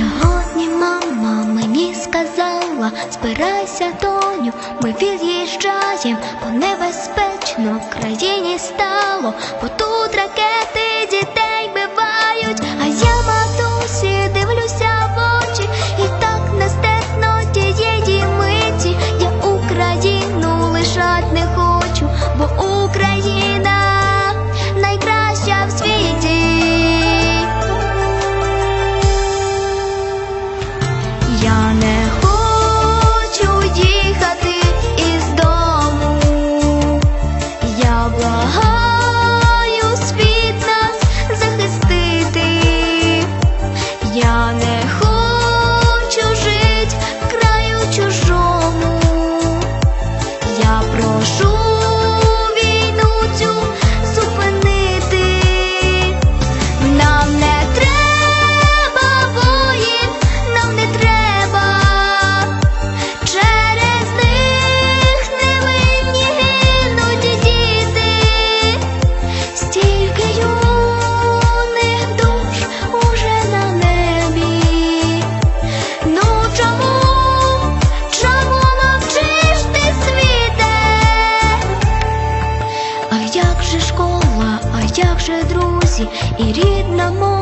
Сьогодні мама мені сказала, збирайся, доню, ми від'їжджаєм, бо небезпечно в країні стало. Бо 我书 школа, а як же друзі і рідна мова?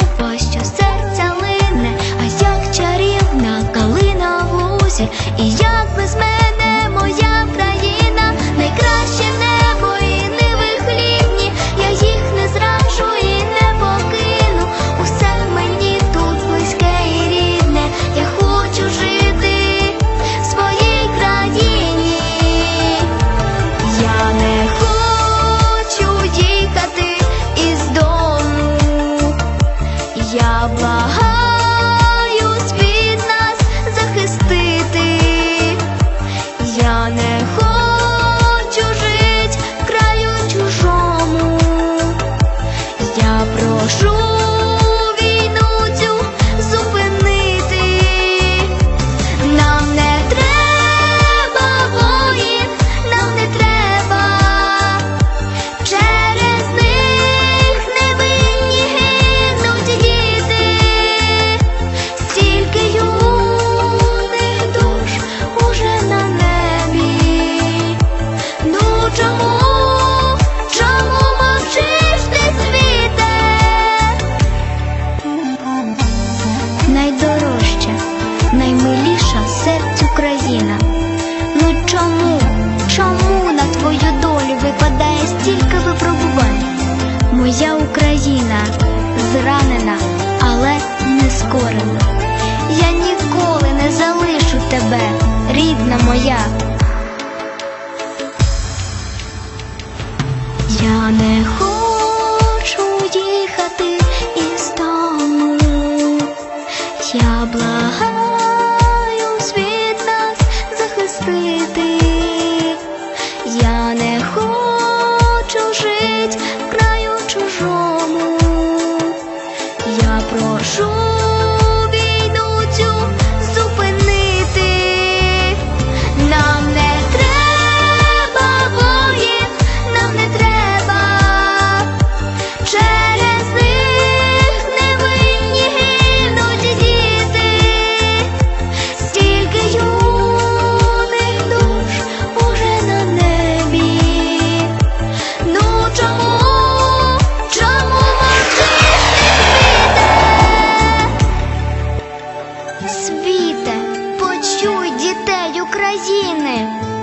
твою долю випадає стільки випробувань. Моя Україна зранена, але не скорена. Я ніколи не залишу тебе, рідна моя. Я не хочу їхати із дому, я бла. дітей України.